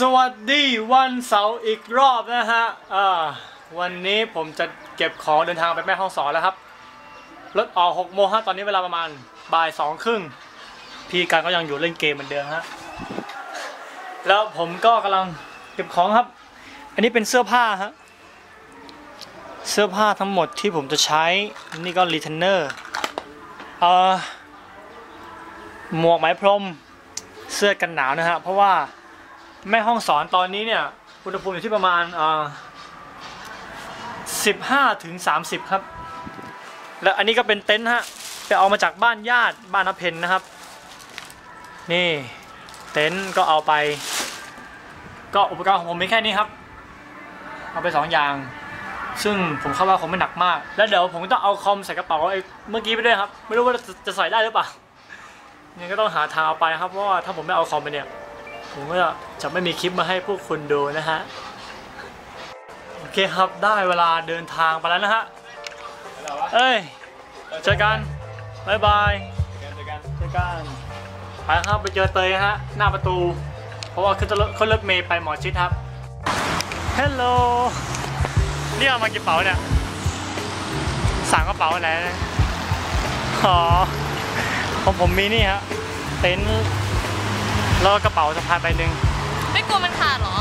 สวัสดีวันเสาร์อีกรอบนะฮะวันนี้ผมจะเก็บของเดินทางไปแม่ห้องสอนแล้วครับ รถออก6โมงฮะตอนนี้เวลาประมาณบ่ายสองครึ่ง พี่การก็ยังอยู่เล่นเกมเหมือนเดิมฮะ แล้วผมก็กำลังเก็บของครับ อันนี้เป็นเสื้อผ้าฮะ เสื้อผ้าทั้งหมดที่ผมจะใช้ นี่ก็รีเทนเนอร์เออหมวกไหมพรม เสื้อกันหนาวนะฮะ เพราะว่า แม่ห้องสอนตอนนี้เนี่ยอุณหภูมิอยู่ที่ประมาณ15ถึง30ครับ แล้วอันนี้ก็เป็นเต็นท์ฮะไปเอามาจากบ้านญาติบ้านนเพนนะครับ นี่เต็นท์ก็เอาไป ก็อุปกรณ์ของผมมีแค่นี้ครับ เอาไปสองอย่าง ซึ่งผมคาดว่าคงไม่หนักมาก แล้วเดี๋ยวผมต้องเอาคอมใส่กระเป๋าไอ้เมื่อกี้ไปด้วยครับ ไม่รู้ว่าจะจะใส่ได้หรือเปล่ายังก็ต้องหาทางเอาไปครับเพราะว่าถ้าผมไม่เอาคอมไปเนี่ย ผมก็จะไม่มีคลิปมาให้พวกคุณดูนะฮะ โอเคครับได้เวลาเดินทางไปแล้วนะฮะ เอ้ยเจอกันบายบายเจอกันเจอกันไปครับไปเจอเตยฮะ หน้าประตู เพราะว่าขึ้นรถขึ้นรถเมย์ไปหมอชิดครับฮัลโหลนี่เอามากี่เป๋าเนี่ยสั่งกระเป๋าไหนเนี่ยอ๋อของผมมีนี่ฮะเต็นท์ แล้วก็กระเป๋าสะพายใบหนึ่งไม่กลัวมันขาดเหรอ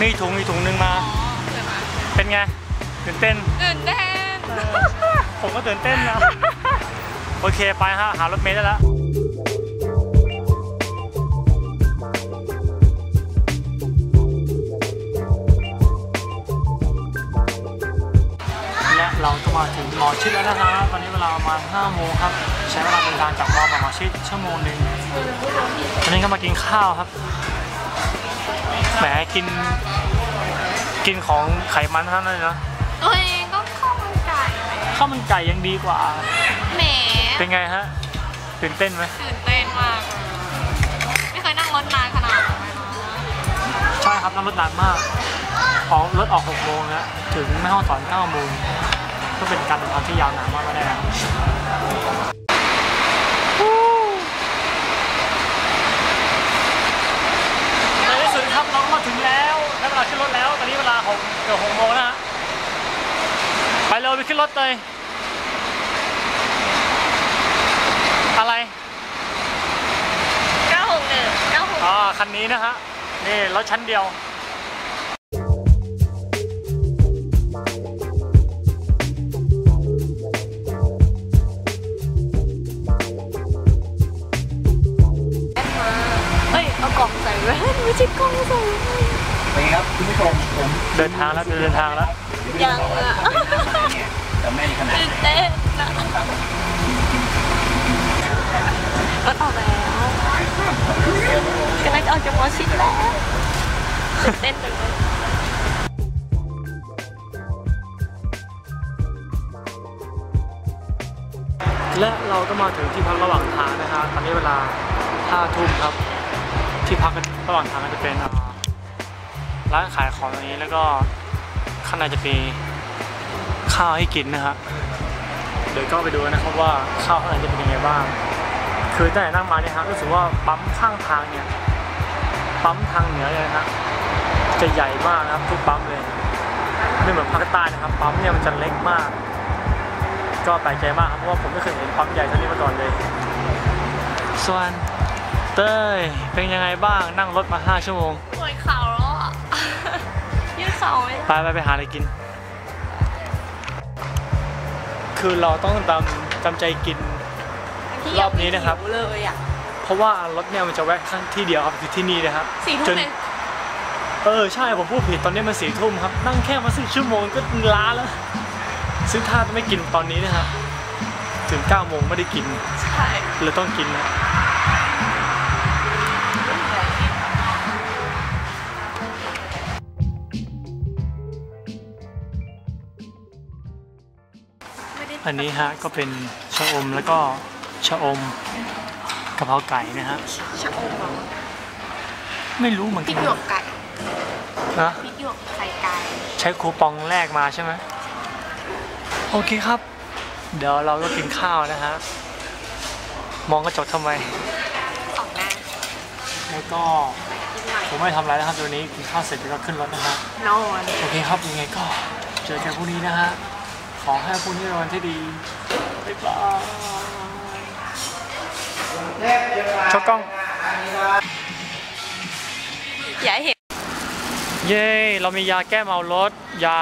มีถุงมีถุงหนึงมาอ๋อเคยมา เป็นไงตื่นเต้นตื่นเต้น ผมก็ตื่นเต้นนะ โอเคไปฮะหารถเมล์ได้แล้วและเราก็มาถึงหมอชิดแล้วนะฮะตอนนี้เวลาประมาณ5โมงครับ ใช้เวลาเดินทางจากมอมาหมอชิดชั่วโมงหนึ่งต อนนี้ก็มากินข้าวครับ แหมกิน กินของไขมันเท่านั้นเลยนะตัวเองก็ข้าวมันไก่ข้าวมันไก่ยังดีกว่า แหมเป็นไงฮะ ตื่นเต้นไหมตื่นเต้นมากเลยไม่เคยนั่งรถนานขนาดนี้เลยนะใช่ครับนั่งรถนานมาก ออกรถออก6โมงแล้วถึงแม่ห้องสอน9โมงก็เป็นการเดินทางที่ยาวนานมากก็ได้ครับในที่สุดครับเราก็มา ถึงแล้วได้เวลาขึ้นรถแล้ว ตอนนี้เวลา6เกือบ6โมงแล้วฮะไปเร็วไปขึ้นรถเลย อะไร 961 96อ่าคันนี้นะฮะ นี่รถชั้นเดียว เดินทางแล้วเดินทางแล้วยังอะแต่ไม่ขนาดตื่นเต้นนะรถออกแล้วกำลังจะออกจากวอชิตแล้วตื่นเต้นจังเลยและเราก็มาถึงที่พักระหว่างทางนะฮะตอนนี้เวลา5ทุ่มครับ ที่พักระหว่างทางก็จะเป็นอ่า ร้านขายของตรงนี้แล้วก็ข้างในจะมีข้าวให้กินนะฮะเดี๋ยวก็ไปดูนะครับว่าข้าวข้างในจะเป็นยังไงบ้าง คือตั้งแต่นั่งมาเนี่ยฮะรู้สึกว่าปั๊มข้างทางเนี่ยปั๊มทางเหนือเลยนะฮะจะใหญ่มากนะครับทุกปั๊มเลยไม่เหมือนภาคใต้นะครับ ปั๊มเนี่ยมันจะเล็กมาก ก็แปลกใจมากครับเพราะว่าผมไม่เคยเห็นปั๊มใหญ่เท่านี้มาก่อนเลย ส่วนเต้ยเป็นยังไงบ้างนั่งรถมา 5 ชั่วโมงปวดเข่าแล้วอะยืด เข่าไม่ไปไปไปหาอะไรกิน คือเราต้องจำจำใจกินที่รอบนี้นะครับยังไม่หิวเลยอะเพราะว่ารถเนี่ยมันจะแวะข้างที่เดียวครับคือที่นี่นะครับสี่จทุ่มนเลยเออใช่ผมพูดผิดตอนนี้มันสี่ทุ่มครับ นั่งแค่มาสิชั่วโมงก็ล้าแล้ว ซึ่งถ้าไม่กินตอนนี้นะครับถึง9โมงไม่ได้กินใช่เลยต้องกินนะ อันนี้ฮะก็เป็นชะอมแล้วก็ชะอมกะเพราไก่นะฮะชะอมเหรอไม่รู้เหมือนพริกักนหยวกไก่นะพริกหยวกไข่ไก่ใช้คูปองแรกมาใช่ไหมโอเคครับ เดี๋ยวเราก็กินข้าวนะฮะมองกระจกทำไม สองหน้าแล้วก็กินหน่อยผมไม่ทำอะไรนะครับตัวนี้กินข้าวเสร็จแล้วก็ขึ้นรถนะฮะนอน โอเคครับยังไงก็เจอกันพรุ่งนี้นะฮะ ขอให้พรุ่งนี้เป็นวันที่ดีบ๊ายบายชกกล้อง อย่าให้เห็น เย้ เรามียาแก้เมารถ ยา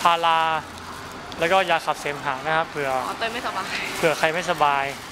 พารา แล้วก็ยาขับเสมหะนะครับเผื่ออ๋อเต้ยไม่สบายเผื่อใครไม่สบายเ